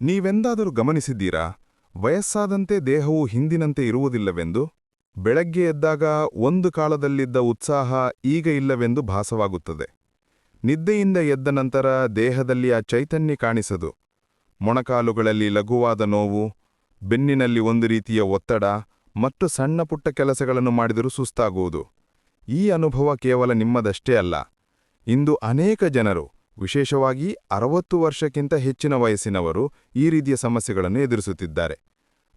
ನೀವೆಂದಾದರೂ ಗಮನಿಸಿದ್ದೀರಾ? ವಯಸ್ಸಾದಂತೆ ದೇಹವು ಹಿಂದಿನಂತೆ ಇರುವುದಿಲ್ಲವೆಂದು? ಬೆಳಗ್ಗೆ ಎದ್ದಾಗ ಒಂದು ಕಾಲದಲ್ಲಿದ್ದ ಉತ್ಸಾಹ ಈಗ ಇಲ್ಲವೆಂದು ಭಾಸವಾಗುತ್ತದೆ. ನಿದ್ದೆಯಿಂದ ಎದ್ದ ನಂತರ ದೇಹದಲ್ಲಿ ಆ ಚೈತನ್ಯ ಕಾಣಿಸದು. ಮೊಣಕಾಲುಗಳಲ್ಲಿ ಲಘುವಾದ ನೋವು, ಬೆನ್ನಿನಲ್ಲಿ ಒಂದು ರೀತಿಯ ಒತ್ತಡ ಮತ್ತು ಸಣ್ಣ ಪುಟ್ಟ ಕೆಲಸಗಳನ್ನು ಮಾಡಿದರೂ ಸುಸ್ತಾಗುವುದು. ಈ ಅನುಭವ ಕೇವಲ ನಿಮ್ಮದಷ್ಟೇ ಅಲ್ಲ. ಇಂದು ಅನೇಕ ಜನರು ವಿಶೇಷವಾಗಿ ಅರವತ್ತು ವರ್ಷಕ್ಕಿಂತ ಹೆಚ್ಚಿನ ವಯಸ್ಸಿನವರು ಈ ರೀತಿಯ ಸಮಸ್ಯೆಗಳನ್ನು ಎದುರಿಸುತ್ತಿದ್ದಾರೆ.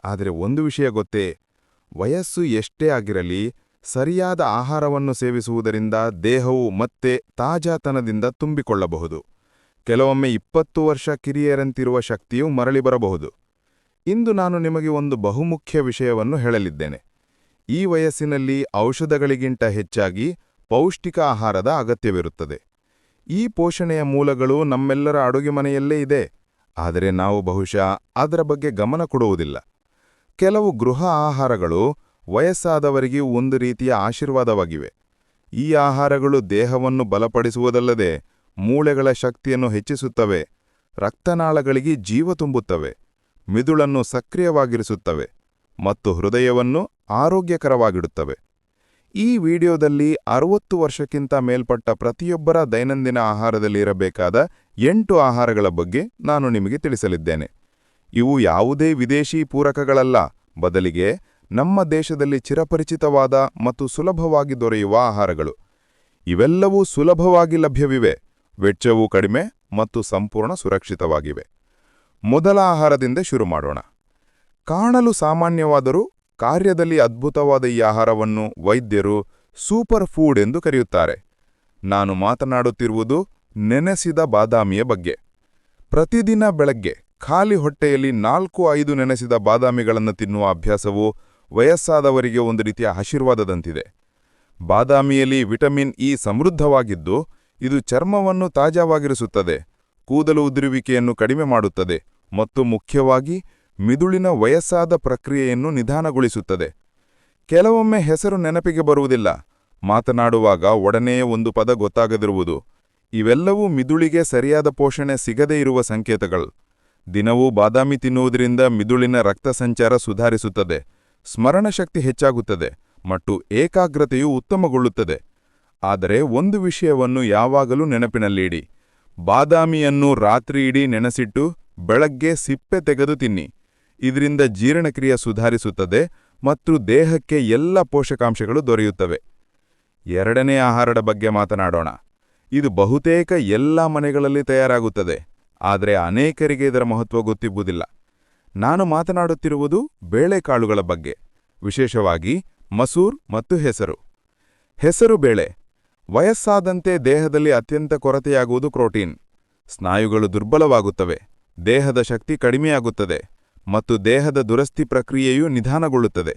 ಆದರೆ ಒಂದು ವಿಷಯ ಗೊತ್ತೇ, ವಯಸ್ಸು ಎಷ್ಟೇ ಆಗಿರಲಿ, ಸರಿಯಾದ ಆಹಾರವನ್ನು ಸೇವಿಸುವುದರಿಂದ ದೇಹವು ಮತ್ತೆ ತಾಜಾತನದಿಂದ ತುಂಬಿಕೊಳ್ಳಬಹುದು. ಕೆಲವೊಮ್ಮೆ ಇಪ್ಪತ್ತು ವರ್ಷ ಕಿರಿಯರಂತಿರುವ ಶಕ್ತಿಯು ಮರಳಿ ಬರಬಹುದು ಇಂದು ನಾನು ನಿಮಗೆ ಒಂದು ಬಹುಮುಖ್ಯ ವಿಷಯವನ್ನು ಹೇಳಲಿದ್ದೇನೆ. ಈ ವಯಸ್ಸಿನಲ್ಲಿ ಔಷಧಗಳಿಗಿಂತ ಹೆಚ್ಚಾಗಿ ಪೌಷ್ಟಿಕ ಆಹಾರದ ಅಗತ್ಯವಿರುತ್ತದೆ. ಈ ಪೋಷಣೆಯ ಮೂಲಗಳು ನಮ್ಮೆಲ್ಲರ ಅಡುಗೆ ಮನೆಯಲ್ಲೇ ಇದೆ. ಆದರೆ ನಾವು ಬಹುಶಃ ಅದರ ಬಗ್ಗೆ ಗಮನ ಕೊಡುವುದಿಲ್ಲ. ಕೆಲವು ಗೃಹ ಆಹಾರಗಳು ವಯಸ್ಸಾದವರಿಗೆ ಒಂದು ರೀತಿಯ ಆಶೀರ್ವಾದವಾಗಿವೆ. ಈ ಆಹಾರಗಳು ದೇಹವನ್ನು ಬಲಪಡಿಸುವುದಲ್ಲದೆ ಮೂಳೆಗಳ ಶಕ್ತಿಯನ್ನು ಹೆಚ್ಚಿಸುತ್ತವೆ, ರಕ್ತನಾಳಗಳಿಗೆ ಜೀವ ತುಂಬುತ್ತವೆ, ಮಿದುಳನ್ನು ಸಕ್ರಿಯವಾಗಿರಿಸುತ್ತವೆ ಮತ್ತು ಹೃದಯವನ್ನು ಆರೋಗ್ಯಕರವಾಗಿಡುತ್ತವೆ. ಈ ವಿಡಿಯೋದಲ್ಲಿ ಅರುವತ್ತು ವರ್ಷಕ್ಕಿಂತ ಮೇಲ್ಪಟ್ಟ ಪ್ರತಿಯೊಬ್ಬರ ದೈನಂದಿನ ಆಹಾರದಲ್ಲಿ ಇರಬೇಕಾದ ಎಂಟು ಆಹಾರಗಳ ಬಗ್ಗೆ ನಾನು ನಿಮಗೆ ತಿಳಿಸಲಿದ್ದೇನೆ. ಇವು ಯಾವುದೇ ವಿದೇಶಿ ಪೂರಕಗಳಲ್ಲ. ಬದಲಿಗೆ ನಮ್ಮ ದೇಶದಲ್ಲಿ ಚಿರಪರಿಚಿತವಾದ ಮತ್ತು ಸುಲಭವಾಗಿ ದೊರೆಯುವ ಆಹಾರಗಳು. ಇವೆಲ್ಲವೂ ಸುಲಭವಾಗಿ ಲಭ್ಯವಿವೆ, ವೆಚ್ಚವೂ ಕಡಿಮೆ ಮತ್ತು ಸಂಪೂರ್ಣ ಸುರಕ್ಷಿತವಾಗಿವೆ. ಮೊದಲ ಆಹಾರದಿಂದ ಶುರು ಮಾಡೋಣ. ಕಾಣಲು ಸಾಮಾನ್ಯವಾದರೂ ಕಾರ್ಯದಲ್ಲಿ ಅದ್ಭುತವಾದ ಈ ಆಹಾರವನ್ನು ವೈದ್ಯರು ಸೂಪರ್ ಫುಡ್ ಎಂದು ಕರೆಯುತ್ತಾರೆ. ನಾನು ಮಾತನಾಡುತ್ತಿರುವುದು ನೆನೆಸಿದ ಬಾದಾಮಿಯ ಬಗ್ಗೆ. ಪ್ರತಿದಿನ ಬೆಳಗ್ಗೆ ಖಾಲಿ ಹೊಟ್ಟೆಯಲ್ಲಿ ನಾಲ್ಕು ಐದು ನೆನೆಸಿದ ಬಾದಾಮಿಗಳನ್ನು ತಿನ್ನುವ ಅಭ್ಯಾಸವು ವಯಸ್ಸಾದವರಿಗೆ ಒಂದು ರೀತಿಯ ಆಶೀರ್ವಾದದಂತಿದೆ. ಬಾದಾಮಿಯಲ್ಲಿ ವಿಟಮಿನ್ ಇ ಸಮೃದ್ಧವಾಗಿದ್ದು, ಇದು ಚರ್ಮವನ್ನು ತಾಜಾವಾಗಿರಿಸುತ್ತದೆ, ಕೂದಲು ಉದುರುವಿಕೆಯನ್ನು ಕಡಿಮೆ ಮಾಡುತ್ತದೆ ಮತ್ತು ಮುಖ್ಯವಾಗಿ ಮಿದುಳಿನ ವಯಸ್ಸಾದ ಪ್ರಕ್ರಿಯೆಯನ್ನು ನಿಧಾನಗೊಳಿಸುತ್ತದೆ. ಕೆಲವೊಮ್ಮೆ ಹೆಸರು ನೆನಪಿಗೆ ಬರುವುದಿಲ್ಲ. ಮಾತನಾಡುವಾಗ ಒಡನೆಯೇ ಒಂದು ಪದ ಗೊತ್ತಾಗದಿರುವುದು. ಇವೆಲ್ಲವೂ ಮಿದುಳಿಗೆ ಸರಿಯಾದ ಪೋಷಣೆ ಸಿಗದೇ ಇರುವ ಸಂಕೇತಗಳು. ದಿನವೂ ಬಾದಾಮಿ ತಿನ್ನುವುದರಿಂದ ಮಿದುಳಿನ ರಕ್ತ ಸಂಚಾರ ಸುಧಾರಿಸುತ್ತದೆ. ಸ್ಮರಣಶಕ್ತಿ ಹೆಚ್ಚಾಗುತ್ತದೆ. ಮತ್ತು ಏಕಾಗ್ರತೆಯು ಉತ್ತಮಗೊಳ್ಳುತ್ತದೆ. ಆದರೆ ಒಂದು ವಿಷಯವನ್ನು ಯಾವಾಗಲೂ ನೆನಪಿನಲ್ಲಿಡಿ. ಬಾದಾಮಿಯನ್ನು ರಾತ್ರಿಯಿಡೀ ನೆನೆಸಿಟ್ಟು ಬೆಳಗ್ಗೆ ಸಿಪ್ಪೆ ತೆಗೆದು ತಿನ್ನಿ. ಇದರಿಂದ ಜೀರ್ಣಕ್ರಿಯೆ ಸುಧಾರಿಸುತ್ತದೆ ಮತ್ತು ದೇಹಕ್ಕೆ ಎಲ್ಲ ಪೋಷಕಾಂಶಗಳು ದೊರೆಯುತ್ತವೆ. ಎರಡನೇ ಆಹಾರದ ಬಗ್ಗೆ ಮಾತನಾಡೋಣ. ಇದು ಬಹುತೇಕ ಎಲ್ಲ ಮನೆಗಳಲ್ಲಿ ತಯಾರಾಗುತ್ತದೆ, ಆದರೆ ಅನೇಕರಿಗೆ ಇದರ ಮಹತ್ವ ಗೊತ್ತಿಬ್ಬುದಿಲ್ಲ ನಾನು ಮಾತನಾಡುತ್ತಿರುವುದು ಬೇಳೆಕಾಳುಗಳ ಬಗ್ಗೆ, ವಿಶೇಷವಾಗಿ ಮಸೂರ್ ಮತ್ತು ಹೆಸರು. ಹೆಸರು ಬೇಳೆ, ವಯಸ್ಸಾದಂತೆ ದೇಹದಲ್ಲಿ ಅತ್ಯಂತ ಕೊರತೆಯಾಗುವುದು ಪ್ರೋಟೀನ್. ಸ್ನಾಯುಗಳು ದುರ್ಬಲವಾಗುತ್ತವೆ, ದೇಹದ ಶಕ್ತಿ ಕಡಿಮೆಯಾಗುತ್ತದೆ. ಮತ್ತು ದೇಹದ ದುರಸ್ತಿ ಪ್ರಕ್ರಿಯೆಯು ನಿಧಾನಗೊಳ್ಳುತ್ತದೆ.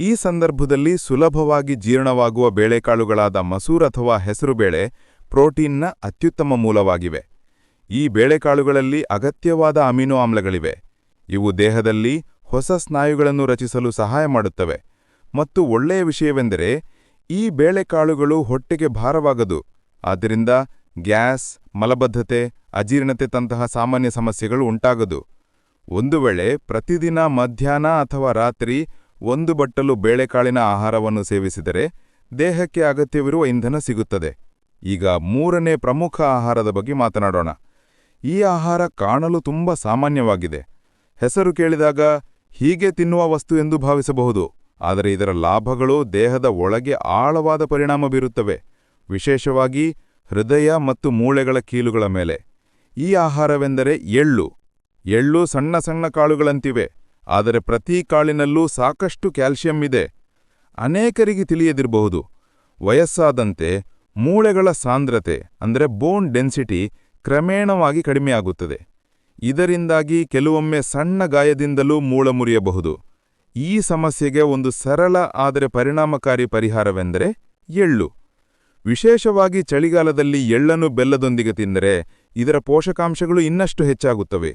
ಈ ಸಂದರ್ಭದಲ್ಲಿ ಸುಲಭವಾಗಿ ಜೀರ್ಣವಾಗುವ ಬೇಳೆಕಾಳುಗಳಾದ ಮಸೂರ್ ಅಥವಾ ಹೆಸರುಬೇಳೆ ಪ್ರೋಟೀನ್ನ ಅತ್ಯುತ್ತಮ ಮೂಲವಾಗಿವೆ. ಈ ಬೇಳೆಕಾಳುಗಳಲ್ಲಿ ಅಗತ್ಯವಾದ ಅಮಿನೋ ಆಮ್ಲಗಳಿವೆ. ಇವು ದೇಹದಲ್ಲಿ ಹೊಸ ಸ್ನಾಯುಗಳನ್ನು ರಚಿಸಲು ಸಹಾಯ ಮಾಡುತ್ತವೆ. ಮತ್ತು ಒಳ್ಳೆಯ ವಿಷಯವೆಂದರೆ, ಈ ಬೇಳೆಕಾಳುಗಳು ಹೊಟ್ಟೆಗೆ ಭಾರವಾಗದು. ಆದ್ದರಿಂದ ಗ್ಯಾಸ್, ಮಲಬದ್ಧತೆ, ಅಜೀರ್ಣತೆ ತಂತಹ ಸಾಮಾನ್ಯ ಸಮಸ್ಯೆಗಳು ಉಂಟಾಗದು. ಒಂದು ವೇಳೆ ಪ್ರತಿದಿನ ಮಧ್ಯಾಹ್ನ ಅಥವಾ ರಾತ್ರಿ ಒಂದು ಬಟ್ಟಲು ಬೇಳೆಕಾಳಿನ ಆಹಾರವನ್ನು ಸೇವಿಸಿದರೆ ದೇಹಕ್ಕೆ ಅಗತ್ಯವಿರುವ ಇಂಧನ ಸಿಗುತ್ತದೆ. ಈಗ ಮೂರನೇ ಪ್ರಮುಖ ಆಹಾರದ ಬಗ್ಗೆ ಮಾತನಾಡೋಣ. ಈ ಆಹಾರ ಕಾಣಲು ತುಂಬ ಸಾಮಾನ್ಯವಾಗಿದೆ. ಹೆಸರು ಕೇಳಿದಾಗ ಹೀಗೆ ತಿನ್ನುವ ವಸ್ತು ಎಂದು ಭಾವಿಸಬಹುದು. ಆದರೆ ಇದರ ಲಾಭಗಳು ದೇಹದ ಒಳಗೆ ಆಳವಾದ ಪರಿಣಾಮ ಬೀರುತ್ತವೆ. ವಿಶೇಷವಾಗಿ ಹೃದಯ ಮತ್ತು ಮೂಳೆಗಳ ಕೀಲುಗಳ ಮೇಲೆ. ಈ ಆಹಾರವೆಂದರೆ ಎಳ್ಳು. ಎಳ್ಳು ಸಣ್ಣ ಸಣ್ಣ ಕಾಳುಗಳಂತಿವೆ, ಆದರೆ ಪ್ರತಿ ಕಾಳಿನಲ್ಲೂ ಸಾಕಷ್ಟು ಕ್ಯಾಲ್ಸಿಯಂ ಇದೆ. ಅನೇಕರಿಗೆ ತಿಳಿಯದಿರಬಹುದು. ವಯಸ್ಸಾದಂತೆ ಮೂಳೆಗಳ ಸಾಂದ್ರತೆ, ಅಂದರೆ ಬೋನ್ ಡೆನ್ಸಿಟಿ, ಕ್ರಮೇಣವಾಗಿ ಕಡಿಮೆಯಾಗುತ್ತದೆ. ಇದರಿಂದಾಗಿ ಕೆಲವೊಮ್ಮೆ ಸಣ್ಣ ಗಾಯದಿಂದಲೂ ಮೂಳ ಮುರಿಯಬಹುದು. ಈ ಸಮಸ್ಯೆಗೆ ಒಂದು ಸರಳ, ಆದರೆ ಪರಿಣಾಮಕಾರಿ ಪರಿಹಾರವೆಂದರೆ ಎಳ್ಳು. ವಿಶೇಷವಾಗಿ ಚಳಿಗಾಲದಲ್ಲಿ ಎಳ್ಳನ್ನು ಬೆಲ್ಲದೊಂದಿಗೆ ತಿಂದರೆ ಇದರ ಪೋಷಕಾಂಶಗಳು ಇನ್ನಷ್ಟು ಹೆಚ್ಚಾಗುತ್ತವೆ.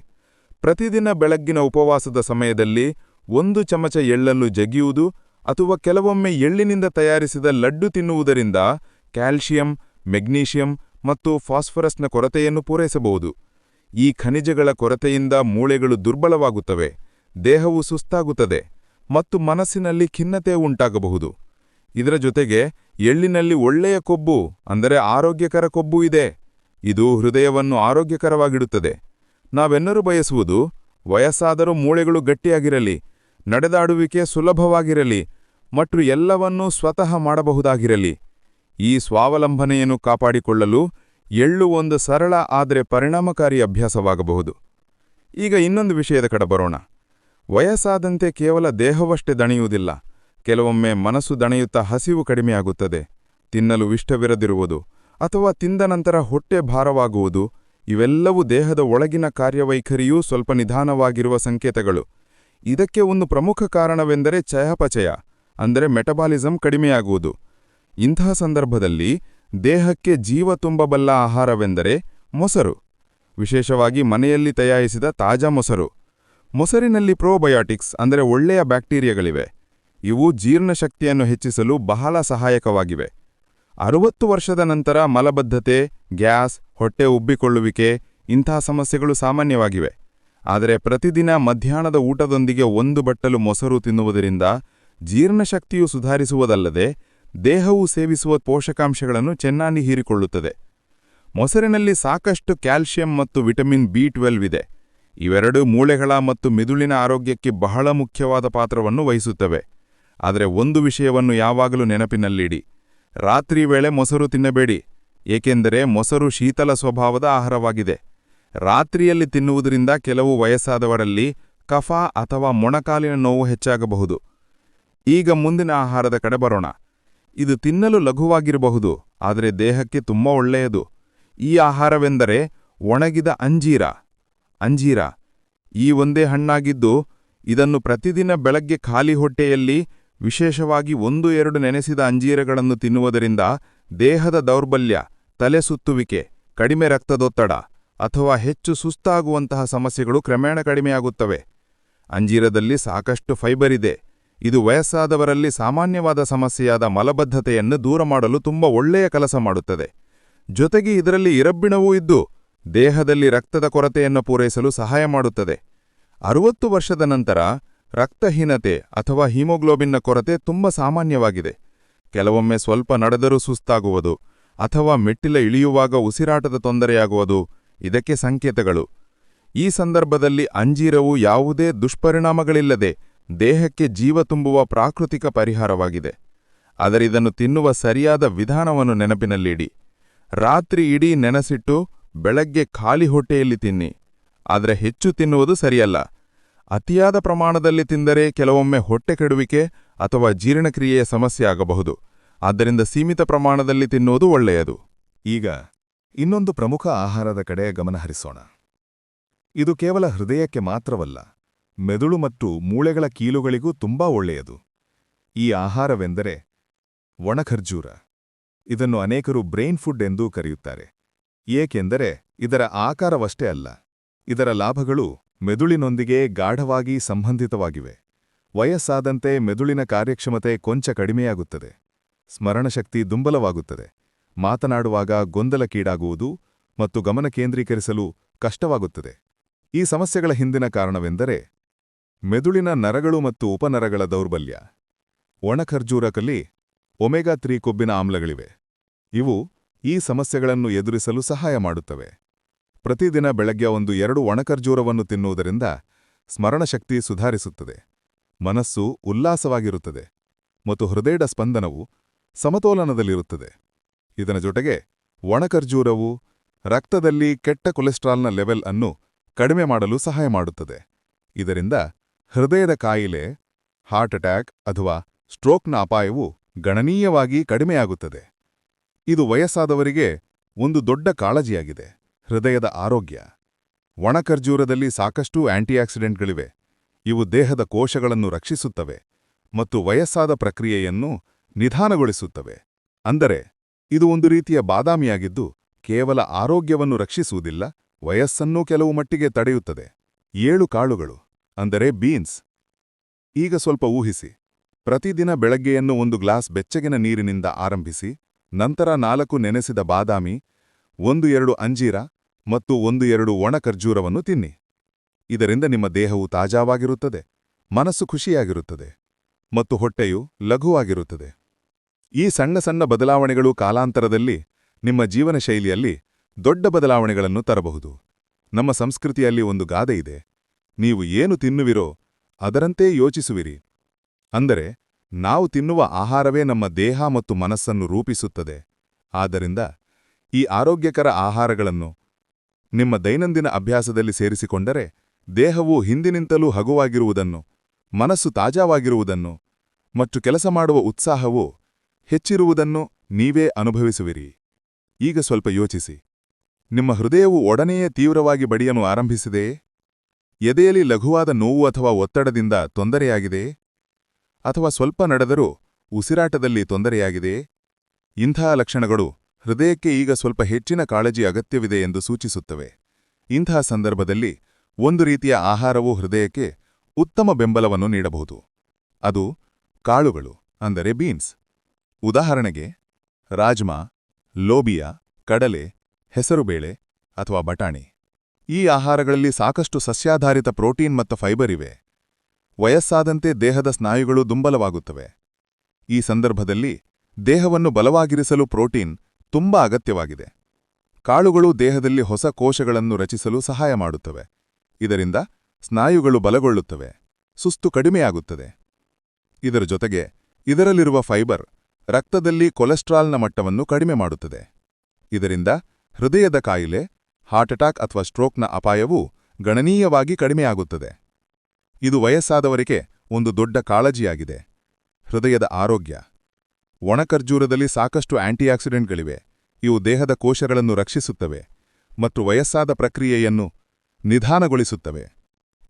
ಪ್ರತಿದಿನ ಬೆಳಗ್ಗಿನ ಉಪವಾಸದ ಸಮಯದಲ್ಲಿ ಒಂದು ಚಮಚ ಎಳ್ಳನ್ನು ಜಗಿಯುವುದು ಅಥವಾ ಕೆಲವೊಮ್ಮೆ ಎಳ್ಳಿನಿಂದ ತಯಾರಿಸಿದ ಲಡ್ಡು ತಿನ್ನುವುದರಿಂದ ಕ್ಯಾಲ್ಸಿಯಂ ಮೆಗ್ನೀಷಿಯಂ ಮತ್ತು ಫಾಸ್ಫರಸ್ನ ಕೊರತೆಯನ್ನು ಪೂರೈಸಬಹುದು. ಈ ಖನಿಜಗಳ ಕೊರತೆಯಿಂದ ಮೂಳೆಗಳು ದುರ್ಬಲವಾಗುತ್ತವೆ, ದೇಹವು ಸುಸ್ತಾಗುತ್ತದೆ ಮತ್ತು ಮನಸ್ಸಿನಲ್ಲಿ ಖಿನ್ನತೆ ಉಂಟಾಗಬಹುದು. ಇದರ ಜೊತೆಗೆ ಎಳ್ಳಿನಲ್ಲಿ ಒಳ್ಳೆಯ ಕೊಬ್ಬು, ಅಂದರೆ ಆರೋಗ್ಯಕರ ಕೊಬ್ಬು ಇದೆ. ಇದು ಹೃದಯವನ್ನು ಆರೋಗ್ಯಕರವಾಗಿಡುತ್ತದೆ. ನಾವೆನ್ನರೂ ಬಯಸುವುದು, ವಯಸ್ಸಾದರೂ ಮೂಳೆಗಳು ಗಟ್ಟಿಯಾಗಿರಲಿ, ನಡೆದಾಡುವಿಕೆ ಸುಲಭವಾಗಿರಲಿ ಮತ್ತು ಎಲ್ಲವನ್ನೂ ಸ್ವತಃ ಮಾಡಬಹುದಾಗಿರಲಿ. ಈ ಸ್ವಾವಲಂಬನೆಯನ್ನು ಕಾಪಾಡಿಕೊಳ್ಳಲು ಎಳ್ಳು ಒಂದು ಸರಳ ಆದರೆ ಪರಿಣಾಮಕಾರಿ ಅಭ್ಯಾಸವಾಗಬಹುದು. ಈಗ ಇನ್ನೊಂದು ವಿಷಯದ ಕಡೆ ಬರೋಣ. ವಯಸ್ಸಾದಂತೆ ಕೇವಲ ದೇಹವಷ್ಟೇ ದಣಿಯುವುದಿಲ್ಲ, ಕೆಲವೊಮ್ಮೆ ಮನಸ್ಸು ದಣಿಯುತ್ತಾ ಹಸಿವು ಕಡಿಮೆಯಾಗುತ್ತದೆ, ತಿನ್ನಲು ಇಷ್ಟವಿರದಿರುವುದು ಅಥವಾ ತಿಂದ ನಂತರ ಹೊಟ್ಟೆ ಭಾರವಾಗುವುದು ಇವೆಲ್ಲವೂ ದೇಹದ ಒಳಗಿನ ಕಾರ್ಯವೈಖರಿಯೂ ಸ್ವಲ್ಪ ನಿಧಾನವಾಗಿರುವ ಸಂಕೇತಗಳು. ಇದಕ್ಕೆ ಒಂದು ಪ್ರಮುಖ ಕಾರಣವೆಂದರೆ ಚಯಾಪಚಯ, ಅಂದರೆ ಮೆಟಬಾಲಿಸಂ ಕಡಿಮೆಯಾಗುವುದು. ಇಂತಹ ಸಂದರ್ಭದಲ್ಲಿ ದೇಹಕ್ಕೆ ಜೀವ ತುಂಬಬಲ್ಲ ಆಹಾರವೆಂದರೆ ಮೊಸರು. ವಿಶೇಷವಾಗಿ ಮನೆಯಲ್ಲಿ ತಯಾರಿಸಿದ ತಾಜಾ ಮೊಸರು. ಮೊಸರಿನಲ್ಲಿ ಪ್ರೋಬಯಾಟಿಕ್ಸ್, ಅಂದರೆ ಒಳ್ಳೆಯ ಬ್ಯಾಕ್ಟೀರಿಯಾಗಳಿವೆ. ಇವು ಜೀರ್ಣಶಕ್ತಿಯನ್ನು ಹೆಚ್ಚಿಸಲು ಬಹಳ ಸಹಾಯಕವಾಗಿವೆ. ಅರುವತ್ತು ವರ್ಷದ ನಂತರ ಮಲಬದ್ಧತೆ, ಗ್ಯಾಸ್, ಹೊಟ್ಟೆ ಉಬ್ಬಿಕೊಳ್ಳುವಿಕೆ ಇಂತಹ ಸಮಸ್ಯೆಗಳು ಸಾಮಾನ್ಯವಾಗಿವೆ. ಆದರೆ ಪ್ರತಿದಿನ ಮಧ್ಯಾಹ್ನದ ಊಟದೊಂದಿಗೆ ಒಂದು ಬಟ್ಟಲು ಮೊಸರು ತಿನ್ನುವುದರಿಂದ ಜೀರ್ಣಶಕ್ತಿಯು ಸುಧಾರಿಸುವುದಲ್ಲದೆ ದೇಹವು ಸೇವಿಸುವ ಪೋಷಕಾಂಶಗಳನ್ನು ಚೆನ್ನಾಗಿ ಹೀರಿಕೊಳ್ಳುತ್ತದೆ. ಮೊಸರಿನಲ್ಲಿ ಸಾಕಷ್ಟು ಕ್ಯಾಲ್ಸಿಯಂ ಮತ್ತು ವಿಟಮಿನ್ ಬಿ ಟ್ವೆಲ್ವ್ ಇದೆ. ಇವೆರಡೂ ಮೂಳೆಗಳ ಮತ್ತು ಮಿದುಳಿನ ಆರೋಗ್ಯಕ್ಕೆ ಬಹಳ ಮುಖ್ಯವಾದ ಪಾತ್ರವನ್ನು ವಹಿಸುತ್ತವೆ. ಆದರೆ ಒಂದು ವಿಷಯವನ್ನು ಯಾವಾಗಲೂ ನೆನಪಿನಲ್ಲಿಡಿ. ರಾತ್ರಿ ವೇಳೆ ಮೊಸರು ತಿನ್ನಬೇಡಿ, ಏಕೆಂದರೆ ಮೊಸರು ಶೀತಲ ಸ್ವಭಾವದ ಆಹಾರವಾಗಿದೆ. ರಾತ್ರಿಯಲ್ಲಿ ತಿನ್ನುವುದರಿಂದ ಕೆಲವು ವಯಸ್ಸಾದವರಲ್ಲಿ ಕಫ ಅಥವಾ ಮೊಣಕಾಲಿನ ನೋವು ಹೆಚ್ಚಾಗಬಹುದು. ಈಗ ಮುಂದಿನ ಆಹಾರದ ಕಡೆ ಬರೋಣ. ಇದು ತಿನ್ನಲು ಲಘುವಾಗಿರಬಹುದು, ಆದರೆ ದೇಹಕ್ಕೆ ತುಂಬಾ ಒಳ್ಳೆಯದು. ಈ ಆಹಾರವೆಂದರೆ ಒಣಗಿದ ಅಂಜೀರ. ಅಂಜೀರ, ಈ ಒಂದೇ ಹಣ್ಣಾಗಿದ್ದು ಇದನ್ನು ಪ್ರತಿದಿನ ಬೆಳಗ್ಗೆ ಖಾಲಿ ಹೊಟ್ಟೆಯಲ್ಲಿ ವಿಶೇಷವಾಗಿ ಒಂದು ಎರಡು ನೆನೆಸಿದ ಅಂಜೀರಗಳನ್ನು ತಿನ್ನುವುದರಿಂದ ದೇಹದ ದೌರ್ಬಲ್ಯ, ತಲೆ ಸುತ್ತುವಿಕೆ, ಕಡಿಮೆ ರಕ್ತದೊತ್ತಡ ಅಥವಾ ಹೆಚ್ಚು ಸುಸ್ತಾಗುವಂತಹ ಸಮಸ್ಯೆಗಳು ಕ್ರಮೇಣ ಕಡಿಮೆಯಾಗುತ್ತವೆ. ಅಂಜೀರದಲ್ಲಿ ಸಾಕಷ್ಟು ಫೈಬರ್ ಇದೆ. ಇದು ವಯಸ್ಸಾದವರಲ್ಲಿ ಸಾಮಾನ್ಯವಾದ ಸಮಸ್ಯೆಯಾದ ಮಲಬದ್ಧತೆಯನ್ನು ದೂರ ಮಾಡಲು ತುಂಬ ಒಳ್ಳೆಯ ಕೆಲಸ ಮಾಡುತ್ತದೆ. ಜೊತೆಗೆ ಇದರಲ್ಲಿ ಇರಬ್ಬಿಣವೂ ಇದ್ದು, ದೇಹದಲ್ಲಿ ರಕ್ತದ ಕೊರತೆಯನ್ನು ಪೂರೈಸಲು ಸಹಾಯ ಮಾಡುತ್ತದೆ. ಅರುವತ್ತು ವರ್ಷದ ನಂತರ ರಕ್ತಹೀನತೆ ಅಥವಾ ಹಿಮೋಗ್ಲೋಬಿನ್ನ ಕೊರತೆ ತುಂಬ ಸಾಮಾನ್ಯವಾಗಿದೆ. ಕೆಲವೊಮ್ಮೆ ಸ್ವಲ್ಪ ನಡೆದರೂ ಸುಸ್ತಾಗುವುದು ಅಥವಾ ಮೆಟ್ಟಿಲ ಇಳಿಯುವಾಗ ಉಸಿರಾಟದ ತೊಂದರೆಯಾಗುವುದು. ಇದಕ್ಕೆ ಸಂಕೇತಗಳು. ಈ ಸಂದರ್ಭದಲ್ಲಿ ಅಂಜೀರವು ಯಾವುದೇ ದುಷ್ಪರಿಣಾಮಗಳಿಲ್ಲದೆ ದೇಹಕ್ಕೆ ಜೀವ ತುಂಬುವ ಪ್ರಾಕೃತಿಕ ಪರಿಹಾರವಾಗಿದೆ. ಆದರೆ ಇದನ್ನು ತಿನ್ನುವ ಸರಿಯಾದ ವಿಧಾನವನ್ನು ನೆನಪಿನಲ್ಲಿಡಿ. ರಾತ್ರಿ ಇಡೀ ನೆನಸಿಟ್ಟು ಬೆಳಗ್ಗೆ ಖಾಲಿ ಹೊಟ್ಟೆಯಲ್ಲಿ ತಿನ್ನಿ. ಆದರೆ ಹೆಚ್ಚು ತಿನ್ನುವುದು ಸರಿಯಲ್ಲ. ಅತಿಯಾದ ಪ್ರಮಾಣದಲ್ಲಿ ತಿಂದರೆ ಕೆಲವೊಮ್ಮೆ ಹೊಟ್ಟೆ ಕೆಡುವಿಕೆ ಅಥವಾ ಜೀರ್ಣಕ್ರಿಯೆಯ ಸಮಸ್ಯೆ ಆಗಬಹುದು. ಆದ್ದರಿಂದ ಸೀಮಿತ ಪ್ರಮಾಣದಲ್ಲಿ ತಿನ್ನುವುದು ಒಳ್ಳೆಯದು. ಈಗ ಇನ್ನೊಂದು ಪ್ರಮುಖ ಆಹಾರದ ಕಡೆ ಗಮನಹರಿಸೋಣ ಇದು ಕೇವಲ ಹೃದಯಕ್ಕೆ ಮಾತ್ರವಲ್ಲ, ಮೆದುಳು ಮತ್ತು ಮೂಳೆಗಳ ಕೀಲುಗಳಿಗೂ ತುಂಬಾ ಒಳ್ಳೆಯದು. ಈ ಆಹಾರವೆಂದರೆ ಒಣಖರ್ಜೂರ. ಇದನ್ನು ಅನೇಕರು ಬ್ರೈನ್ ಫುಡ್ ಎಂದೂ ಕರೆಯುತ್ತಾರೆ. ಏಕೆಂದರೆ ಇದರ ಆಕಾರವಷ್ಟೇ ಅಲ್ಲ, ಇದರ ಲಾಭಗಳು ಮೆದುಳಿನೊಂದಿಗೆ ಗಾಢವಾಗಿ ಸಂಬಂಧಿತವಾಗಿವೆ. ವಯಸ್ಸಾದಂತೆ ಮೆದುಳಿನ ಕಾರ್ಯಕ್ಷಮತೆ ಕೊಂಚ ಕಡಿಮೆಯಾಗುತ್ತದೆ. ಸ್ಮರಣಶಕ್ತಿ ದುಂಬಲವಾಗುತ್ತದೆ. ಮಾತನಾಡುವಾಗ ಗೊಂದಲಕ್ಕೀಡಾಗುವುದು ಮತ್ತು ಗಮನ ಕೇಂದ್ರೀಕರಿಸಲು ಕಷ್ಟವಾಗುತ್ತದೆ. ಈ ಸಮಸ್ಯೆಗಳ ಹಿಂದಿನ ಕಾರಣವೆಂದರೆ ಮೆದುಳಿನ ನರಗಳು ಮತ್ತು ಉಪನರಗಳ ದೌರ್ಬಲ್ಯ. ಒಣಖರ್ಜೂರಕಲ್ಲಿ ಒಮೆಗಾ ತ್ರೀ ಕೊಬ್ಬಿನ ಆಮ್ಲಗಳಿವೆ. ಇವು ಈ ಸಮಸ್ಯೆಗಳನ್ನು ಎದುರಿಸಲು ಸಹಾಯ ಮಾಡುತ್ತವೆ. ಪ್ರತಿದಿನ ಬೆಳಗ್ಗೆ ಒಂದು ಎರಡು ಒಣಕರ್ಜೂರವನ್ನು ತಿನ್ನುವುದರಿಂದ ಸ್ಮರಣಶಕ್ತಿ ಸುಧಾರಿಸುತ್ತದೆ. ಮನಸ್ಸು ಉಲ್ಲಾಸವಾಗಿರುತ್ತದೆ ಮತ್ತು ಹೃದಯದ ಸ್ಪಂದನವು ಸಮತೋಲನದಲ್ಲಿರುತ್ತದೆ. ಇದರ ಜೊತೆಗೆ ಒಣಕರ್ಜೂರವು ರಕ್ತದಲ್ಲಿ ಕೆಟ್ಟ ಕೊಲೆಸ್ಟ್ರಾಲ್ನ ಲೆವೆಲ್ ಅನ್ನು ಕಡಿಮೆ ಮಾಡಲು ಸಹಾಯ ಮಾಡುತ್ತದೆ. ಇದರಿಂದ ಹೃದಯದ ಕಾಯಿಲೆ, ಹಾರ್ಟ್ ಅಟ್ಯಾಕ್ ಅಥವಾ ಸ್ಟ್ರೋಕ್ನ ಅಪಾಯವು ಗಣನೀಯವಾಗಿ ಕಡಿಮೆಯಾಗುತ್ತದೆ. ಇದು ವಯಸ್ಸಾದವರಿಗೆ ಒಂದು ದೊಡ್ಡ ಕಾಳಜಿಯಾಗಿದೆ. ಹೃದಯದ ಆರೋಗ್ಯ. ಒಣಖರ್ಜೂರದಲ್ಲಿ ಸಾಕಷ್ಟು ಆಂಟಿಆಕ್ಸಿಡೆಂಟ್ಗಳಿವೆ. ಇವು ದೇಹದ ಕೋಶಗಳನ್ನು ರಕ್ಷಿಸುತ್ತವೆ ಮತ್ತು ವಯಸ್ಸಾದ ಪ್ರಕ್ರಿಯೆಯನ್ನು ನಿಧಾನಗೊಳಿಸುತ್ತವೆ. ಅಂದರೆ, ಇದು ಒಂದು ರೀತಿಯ ಬಾದಾಮಿಯಾಗಿದ್ದು, ಕೇವಲ ಆರೋಗ್ಯವನ್ನು ರಕ್ಷಿಸುವುದಿಲ್ಲ, ವಯಸ್ಸನ್ನೂ ಕೆಲವು ಮಟ್ಟಿಗೆ ತಡೆಯುತ್ತದೆ. ಏಳು ಕಾಳುಗಳು, ಅಂದರೆ ಬೀನ್ಸ್. ಈಗ ಸ್ವಲ್ಪ ಊಹಿಸಿ. ಪ್ರತಿದಿನ ಬೆಳಗ್ಗೆಯನ್ನು ಒಂದು ಗ್ಲಾಸ್ ಬೆಚ್ಚಗಿನ ನೀರಿನಿಂದ ಆರಂಭಿಸಿ, ನಂತರ ನಾಲ್ಕು ನೆನೆಸಿದ ಬಾದಾಮಿ, ಒಂದು ಎರಡು ಅಂಜೀರ ಮತ್ತು ಒಂದು ಎರಡು ಒಣ ಖರ್ಜೂರವನ್ನು ತಿನ್ನಿ. ಇದರಿಂದ ನಿಮ್ಮ ದೇಹವು ತಾಜಾವಾಗಿರುತ್ತದೆ, ಮನಸ್ಸು ಖುಷಿಯಾಗಿರುತ್ತದೆ ಮತ್ತು ಹೊಟ್ಟೆಯು ಲಘುವಾಗಿರುತ್ತದೆ. ಈ ಸಣ್ಣ ಸಣ್ಣ ಬದಲಾವಣೆಗಳು ಕಾಲಾಂತರದಲ್ಲಿ ನಿಮ್ಮ ಜೀವನ ಶೈಲಿಯಲ್ಲಿ ದೊಡ್ಡ ಬದಲಾವಣೆಗಳನ್ನು ತರಬಹುದು. ನಮ್ಮ ಸಂಸ್ಕೃತಿಯಲ್ಲಿ ಒಂದು ಗಾದೆ ಇದೆ, ನೀವು ಏನು ತಿನ್ನುವಿರೋ ಅದರಂತೆ ಯೋಚಿಸುವಿರಿ. ಅಂದರೆ, ನಾವು ತಿನ್ನುವ ಆಹಾರವೇ ನಮ್ಮ ದೇಹ ಮತ್ತು ಮನಸ್ಸನ್ನು ರೂಪಿಸುತ್ತದೆ. ಆದ್ದರಿಂದ ಈ ಆರೋಗ್ಯಕರ ಆಹಾರಗಳನ್ನು ನಿಮ್ಮ ದೈನಂದಿನ ಅಭ್ಯಾಸದಲ್ಲಿ ಸೇರಿಸಿಕೊಂಡರೆ ದೇಹವು ಹಿಂದಿನಿಂತಲೂ ಹಗುವಾಗಿರುವುದನ್ನು, ಮನಸ್ಸು ತಾಜಾವಾಗಿರುವುದನ್ನು ಮತ್ತು ಕೆಲಸ ಮಾಡುವ ಉತ್ಸಾಹವು ಹೆಚ್ಚಿರುವುದನ್ನು ನೀವೇ ಅನುಭವಿಸುವಿರಿ. ಈಗ ಸ್ವಲ್ಪ ಯೋಚಿಸಿ. ನಿಮ್ಮ ಹೃದಯವು ಒಡನೆಯೇ ತೀವ್ರವಾಗಿ ಬಡಿಯನ್ನು ಆರಂಭಿಸಿದೆಯೇ? ಎದೆಯಲ್ಲಿ ಲಘುವಾದ ನೋವು ಅಥವಾ ಒತ್ತಡದಿಂದ ತೊಂದರೆಯಾಗಿದೆಯೇ? ಅಥವಾ ಸ್ವಲ್ಪ ನಡೆದರೂ ಉಸಿರಾಟದಲ್ಲಿ ತೊಂದರೆಯಾಗಿದೆಯೇ? ಇಂತಹ ಲಕ್ಷಣಗಳು ಹೃದಯಕ್ಕೆ ಈಗ ಸ್ವಲ್ಪ ಹೆಚ್ಚಿನ ಕಾಳಜಿ ಅಗತ್ಯವಿದೆ ಎಂದು ಸೂಚಿಸುತ್ತವೆ. ಇಂತಹ ಸಂದರ್ಭದಲ್ಲಿ ಒಂದು ರೀತಿಯ ಆಹಾರವು ಹೃದಯಕ್ಕೆ ಉತ್ತಮ ಬೆಂಬಲವನ್ನು ನೀಡಬಹುದು. ಅದು ಕಾಳುಗಳು, ಅಂದರೆ ಬೀನ್ಸ್. ಉದಾಹರಣೆಗೆ, ರಾಜ್ಮಾ, ಲೋಬಿಯಾ, ಕಡಲೆ, ಹೆಸರುಬೇಳೆ ಅಥವಾ ಬಟಾಣಿ. ಈ ಆಹಾರಗಳಲ್ಲಿ ಸಾಕಷ್ಟು ಸಸ್ಯಾಧಾರಿತ ಪ್ರೋಟೀನ್ ಮತ್ತು ಫೈಬರ್ ಇವೆ. ವಯಸ್ಸಾದಂತೆ ದೇಹದ ಸ್ನಾಯುಗಳು ದುಂಬಲವಾಗುತ್ತವೆ. ಈ ಸಂದರ್ಭದಲ್ಲಿ ದೇಹವನ್ನು ಬಲವಾಗಿರಿಸಲು ಪ್ರೋಟೀನ್ ತುಂಬಾ ಅಗತ್ಯವಾಗಿದೆ. ಕಾಳುಗಳು ದೇಹದಲ್ಲಿ ಹೊಸ ಕೋಶಗಳನ್ನು ರಚಿಸಲು ಸಹಾಯ ಮಾಡುತ್ತವೆ. ಇದರಿಂದ ಸ್ನಾಯುಗಳು ಬಲಗೊಳ್ಳುತ್ತವೆ. ಸುಸ್ತು ಕಡಿಮೆಯಾಗುತ್ತದೆ. ಇದರ ಜೊತೆಗೆ ಇದರಲ್ಲಿರುವ ಫೈಬರ್ ರಕ್ತದಲ್ಲಿ ಕೊಲೆಸ್ಟ್ರಾಲ್ನ ಮಟ್ಟವನ್ನು ಕಡಿಮೆ ಮಾಡುತ್ತದೆ. ಇದರಿಂದ ಹೃದಯದ ಕಾಯಿಲೆ, ಹಾರ್ಟ್ ಅಟ್ಯಾಕ್ ಅಥವಾ ಸ್ಟ್ರೋಕ್ನ ಅಪಾಯವೂ ಗಣನೀಯವಾಗಿ ಕಡಿಮೆಯಾಗುತ್ತದೆ. ಇದು ವಯಸ್ಸಾದವರಿಗೆ ಒಂದು ದೊಡ್ಡ ಕಾಳಜಿಯಾಗಿದೆ. ಹೃದಯದ ಆರೋಗ್ಯ. ಒಣಖರ್ಜೂರದಲ್ಲಿ ಸಾಕಷ್ಟು ಆಂಟಿಆಕ್ಸಿಡೆಂಟ್ಗಳಿವೆ. ಇವು ದೇಹದ ಕೋಶಗಳನ್ನು ರಕ್ಷಿಸುತ್ತವೆ ಮತ್ತು ವಯಸ್ಸಾದ ಪ್ರಕ್ರಿಯೆಯನ್ನು ನಿಧಾನಗೊಳಿಸುತ್ತವೆ.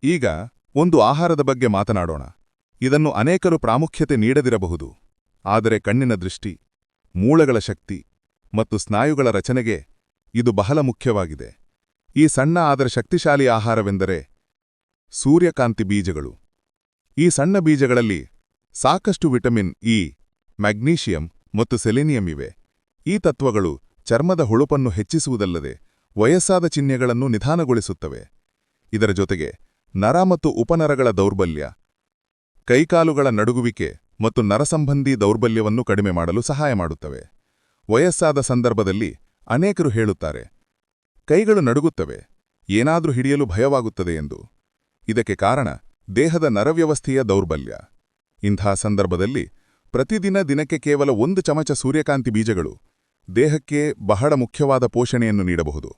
ಈಗ ಒಂದು ಆಹಾರದ ಬಗ್ಗೆ ಮಾತನಾಡೋಣ. ಇದನ್ನು ಅನೇಕರು ಪ್ರಾಮುಖ್ಯತೆ ನೀಡದಿರಬಹುದು. ಆದರೆ ಕಣ್ಣಿನ ದೃಷ್ಟಿ, ಮೂಳೆಗಳ ಶಕ್ತಿ ಮತ್ತು ಸ್ನಾಯುಗಳ ರಚನೆಗೆ ಇದು ಬಹಳ ಮುಖ್ಯವಾಗಿದೆ. ಈ ಸಣ್ಣ ಆದರೆ ಶಕ್ತಿಶಾಲಿ ಆಹಾರವೆಂದರೆ ಸೂರ್ಯಕಾಂತಿ ಬೀಜಗಳು. ಈ ಸಣ್ಣ ಬೀಜಗಳಲ್ಲಿ ಸಾಕಷ್ಟು ವಿಟಮಿನ್ ಇ ಮ್ಯಾಗ್ನೀಷಿಯಂ ಮತ್ತು ಸೆಲೆನಿಯಂ ಇವೆ. ಈ ತತ್ವಗಳು ಚರ್ಮದ ಹುಳುಪನ್ನು ಹೆಚ್ಚಿಸುವುದಲ್ಲದೆ ವಯಸ್ಸಾದ ಚಿಹ್ನೆಗಳನ್ನು ನಿಧಾನಗೊಳಿಸುತ್ತವೆ. ಇದರ ಜೊತೆಗೆ ನರ ಮತ್ತು ಉಪನರಗಳ ದೌರ್ಬಲ್ಯ, ಕೈಕಾಲುಗಳ ನಡುಗುವಿಕೆ ಮತ್ತು ನರಸಂಬಂಧಿ ದೌರ್ಬಲ್ಯವನ್ನು ಕಡಿಮೆ ಮಾಡಲು ಸಹಾಯ ಮಾಡುತ್ತವೆ. ವಯಸ್ಸಾದ ಸಂದರ್ಭದಲ್ಲಿ ಅನೇಕರು ಹೇಳುತ್ತಾರೆ, ಕೈಗಳು ನಡುಗುತ್ತವೆ, ಏನಾದರೂ ಹಿಡಿಯಲು ಭಯವಾಗುತ್ತದೆ ಎಂದು. ಇದಕ್ಕೆ ಕಾರಣ ದೇಹದ ನರವ್ಯವಸ್ಥೆಯ ದೌರ್ಬಲ್ಯ. ಇಂಥ ಸಂದರ್ಭದಲ್ಲಿ ಪ್ರತಿದಿನ ದಿನಕ್ಕೆ ಕೇವಲ ಒಂದು ಚಮಚ ಸೂರ್ಯಕಾಂತಿ ಬೀಜಗಳು ದೇಹಕ್ಕೆ ಬಹಳ ಮುಖ್ಯವಾದ ಪೋಷಣೆಯನ್ನು ನೀಡಬಹುದು.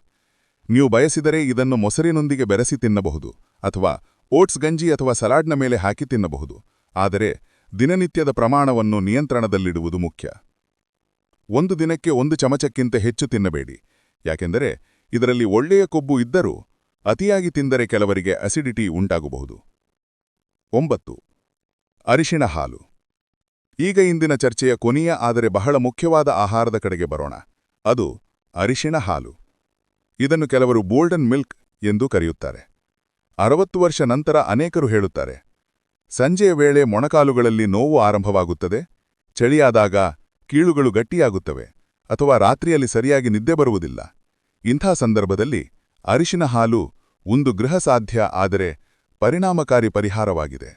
ನೀವು ಬಯಸಿದರೆ ಇದನ್ನು ಮೊಸರಿನೊಂದಿಗೆ ಬೆರೆಸಿ ತಿನ್ನಬಹುದು ಅಥವಾ ಓಟ್ಸ್ ಗಂಜಿ ಅಥವಾ ಸಲಾಡ್ನ ಮೇಲೆ ಹಾಕಿ ತಿನ್ನಬಹುದು. ಆದರೆ ದಿನನಿತ್ಯದ ಪ್ರಮಾಣವನ್ನು ನಿಯಂತ್ರಣದಲ್ಲಿಡುವುದು ಮುಖ್ಯ. ಒಂದು ದಿನಕ್ಕೆ ಒಂದು ಚಮಚಕ್ಕಿಂತ ಹೆಚ್ಚು ತಿನ್ನಬೇಡಿ. ಯಾಕೆಂದರೆ ಇದರಲ್ಲಿ ಒಳ್ಳೆಯ ಕೊಬ್ಬು ಇದ್ದರೂ ಅತಿಯಾಗಿ ತಿಂದರೆ ಕೆಲವರಿಗೆ ಅಸಿಡಿಟಿ ಉಂಟಾಗಬಹುದು. ಒಂಬತ್ತು ಅರಿಶಿಣ ಹಾಲು. ಈಗ ಇಂದಿನ ಚರ್ಚೆಯ ಕೊನೆಯ ಆದರೆ ಬಹಳ ಮುಖ್ಯವಾದ ಆಹಾರದ ಕಡೆಗೆ ಬರೋಣ. ಅದು ಅರಿಶಿಣ ಹಾಲು. ಇದನ್ನು ಕೆಲವರು ಬೋಲ್ಡನ್ ಮಿಲ್ಕ್ ಎಂದು ಕರೆಯುತ್ತಾರೆ. ಅರವತ್ತು ವರ್ಷ ನಂತರ ಅನೇಕರು ಹೇಳುತ್ತಾರೆ, ಸಂಜೆಯ ವೇಳೆ ಮೊಣಕಾಲುಗಳಲ್ಲಿ ನೋವು ಆರಂಭವಾಗುತ್ತದೆ, ಚಳಿಯಾದಾಗ ಕೀಳುಗಳು ಗಟ್ಟಿಯಾಗುತ್ತವೆ, ಅಥವಾ ರಾತ್ರಿಯಲ್ಲಿ ಸರಿಯಾಗಿ ನಿದ್ದೆ ಬರುವುದಿಲ್ಲ. ಇಂಥ ಸಂದರ್ಭದಲ್ಲಿ ಅರಿಶಿನ ಹಾಲು ಒಂದು ಗೃಹಸಾಧ್ಯ ಆದರೆ ಪರಿಣಾಮಕಾರಿ ಪರಿಹಾರವಾಗಿದೆ.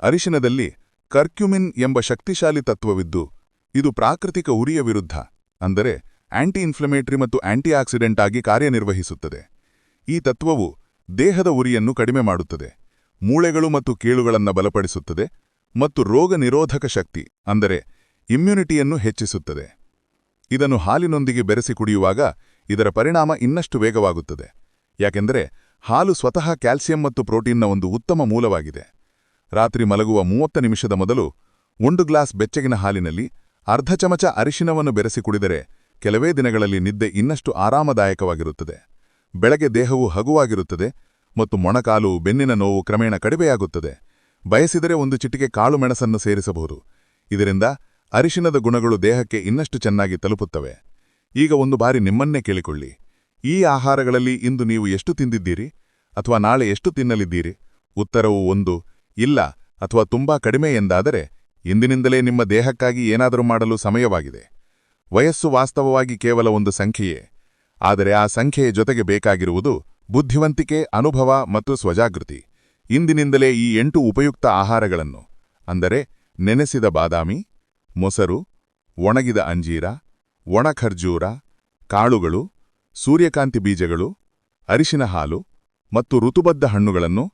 ಅರಿಶಿನದಲ್ಲಿ ಕರ್ಕ್ಯುಮಿನ್ ಎಂಬ ಶಕ್ತಿಶಾಲಿ ತತ್ವವಿದ್ದು, ಇದು ಪ್ರಾಕೃತಿಕ ಉರಿಯ ವಿರುದ್ಧ, ಅಂದರೆ ಆಂಟಿ ಇನ್ಫ್ಲಮೇಟರಿ ಮತ್ತು ಆಂಟಿ ಆಕ್ಸಿಡೆಂಟ್ ಆಗಿ ಕಾರ್ಯನಿರ್ವಹಿಸುತ್ತದೆ. ಈ ತತ್ವವು ದೇಹದ ಉರಿಯನ್ನು ಕಡಿಮೆ ಮಾಡುತ್ತದೆ, ಮೂಳೆಗಳು ಮತ್ತು ಕೀಳುಗಳನ್ನು ಬಲಪಡಿಸುತ್ತದೆ ಮತ್ತು ರೋಗ ನಿರೋಧಕ ಶಕ್ತಿ, ಅಂದರೆ ಇಮ್ಯುನಿಟಿಯನ್ನು ಹೆಚ್ಚಿಸುತ್ತದೆ. ಇದನ್ನು ಹಾಲಿನೊಂದಿಗೆ ಬೆರೆಸಿ ಕುಡಿಯುವಾಗ ಇದರ ಪರಿಣಾಮ ಇನ್ನಷ್ಟು ವೇಗವಾಗುತ್ತದೆ, ಯಾಕೆಂದರೆ ಹಾಲು ಸ್ವತಃ ಕ್ಯಾಲ್ಸಿಯಂ ಮತ್ತು ಪ್ರೋಟೀನ್ನ ಒಂದು ಉತ್ತಮ ಮೂಲವಾಗಿದೆ. ರಾತ್ರಿ ಮಲಗುವ ಮೂವತ್ತ ನಿಮಿಷದ ಮೊದಲು ಒಂದು ಗ್ಲಾಸ್ ಬೆಚ್ಚಗಿನ ಹಾಲಿನಲ್ಲಿ ಅರ್ಧ ಚಮಚ ಅರಿಶಿನವನ್ನು ಬೆರೆಸಿ ಕುಡಿದರೆ ಕೆಲವೇ ದಿನಗಳಲ್ಲಿ ನಿದ್ದೆ ಇನ್ನಷ್ಟು ಆರಾಮದಾಯಕವಾಗಿರುತ್ತದೆ. ಬೆಳಗ್ಗೆ ದೇಹವು ಹಗುವಾಗಿರುತ್ತದೆ ಮತ್ತು ಮೊಣಕಾಲು, ಬೆನ್ನಿನ ನೋವು ಕ್ರಮೇಣ ಕಡಿಮೆಯಾಗುತ್ತದೆ. ಬಯಸಿದರೆ ಒಂದು ಚಿಟಿಕೆ ಕಾಳು ಮೆಣಸನ್ನು ಸೇರಿಸಬಹುದು. ಇದರಿಂದ ಅರಿಶಿನದ ಗುಣಗಳು ದೇಹಕ್ಕೆ ಇನ್ನಷ್ಟು ಚೆನ್ನಾಗಿ ತಲುಪುತ್ತವೆ. ಈಗ ಒಂದು ಬಾರಿ ನಿಮ್ಮನ್ನೇ ಕೇಳಿಕೊಳ್ಳಿ. ಈ ಆಹಾರಗಳಲ್ಲಿ ಇಂದು ನೀವು ಎಷ್ಟು ತಿಂದಿದ್ದೀರಿ? ಅಥವಾ ನಾಳೆ ಎಷ್ಟು ತಿನ್ನಲಿದ್ದೀರಿ? ಉತ್ತರವು ಒಂದು ಇಲ್ಲ ಅಥವಾ ತುಂಬಾ ಕಡಿಮೆ ಎಂದಾದರೆ ಇಂದಿನಿಂದಲೇ ನಿಮ್ಮ ದೇಹಕ್ಕಾಗಿ ಏನಾದರೂ ಮಾಡಲು ಸಮಯವಾಗಿದೆ. ವಯಸ್ಸು ವಾಸ್ತವವಾಗಿ ಕೇವಲ ಒಂದು ಸಂಖ್ಯೆಯೇ. ಆದರೆ ಆ ಸಂಖ್ಯೆಯ ಜೊತೆಗೆ ಬೇಕಾಗಿರುವುದು ಬುದ್ಧಿವಂತಿಕೆ, ಅನುಭವ ಮತ್ತು ಸ್ವಜಾಗೃತಿ. ಇಂದಿನಿಂದಲೇ ಈ ಎಂಟು ಉಪಯುಕ್ತ ಆಹಾರಗಳನ್ನು, ಅಂದರೆ ನೆನೆಸಿದ ಬಾದಾಮಿ, ಮೊಸರು, ಒಣಗಿದ ಅಂಜೀರ ಒಣ ಖರ್ಜೂರ ಕಾಳುಗಳು, ಸೂರ್ಯಕಾಂತಿ ಬೀಜಗಳು, ಅರಿಶಿನ ಹಾಲು ಮತ್ತು ಋತುಬದ್ಧ ಹಣ್ಣುಗಳನ್ನು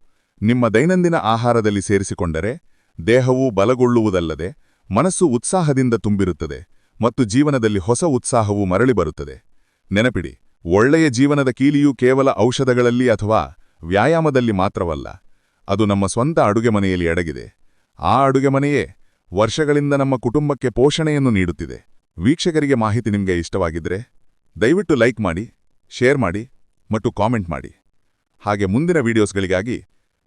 ನಿಮ್ಮ ದೈನಂದಿನ ಆಹಾರದಲ್ಲಿ ಸೇರಿಸಿಕೊಂಡರೆ ದೇಹವು ಬಲಗೊಳ್ಳುವುದಲ್ಲದೆ ಮನಸ್ಸು ಉತ್ಸಾಹದಿಂದ ತುಂಬಿರುತ್ತದೆ ಮತ್ತು ಜೀವನದಲ್ಲಿ ಹೊಸ ಉತ್ಸಾಹವು ಮರಳಿ ಬರುತ್ತದೆ. ನೆನಪಿಡಿ, ಒಳ್ಳೆಯ ಜೀವನದ ಕೀಲಿಯು ಕೇವಲ ಔಷಧಗಳಲ್ಲಿ ಅಥವಾ ವ್ಯಾಯಾಮದಲ್ಲಿ ಮಾತ್ರವಲ್ಲ, ಅದು ನಮ್ಮ ಸ್ವಂತ ಅಡುಗೆ ಮನೆಯಲ್ಲಿ ಅಡಗಿದೆ. ಆ ಅಡುಗೆ ಮನೆಯೇ ವರ್ಷಗಳಿಂದ ನಮ್ಮ ಕುಟುಂಬಕ್ಕೆ ಪೋಷಣೆಯನ್ನು ನೀಡುತ್ತಿದೆ. ವೀಕ್ಷಕರಿಗೆ ಮಾಹಿತಿ ನಿಮಗೆ ಇಷ್ಟವಾಗಿದ್ರೆ ದಯವಿಟ್ಟು ಲೈಕ್ ಮಾಡಿ, ಶೇರ್ ಮಾಡಿ ಮತ್ತು ಕಾಮೆಂಟ್ ಮಾಡಿ. ಹಾಗೆ ಮುಂದಿನ ವಿಡಿಯೋಸ್ಗಳಿಗಾಗಿ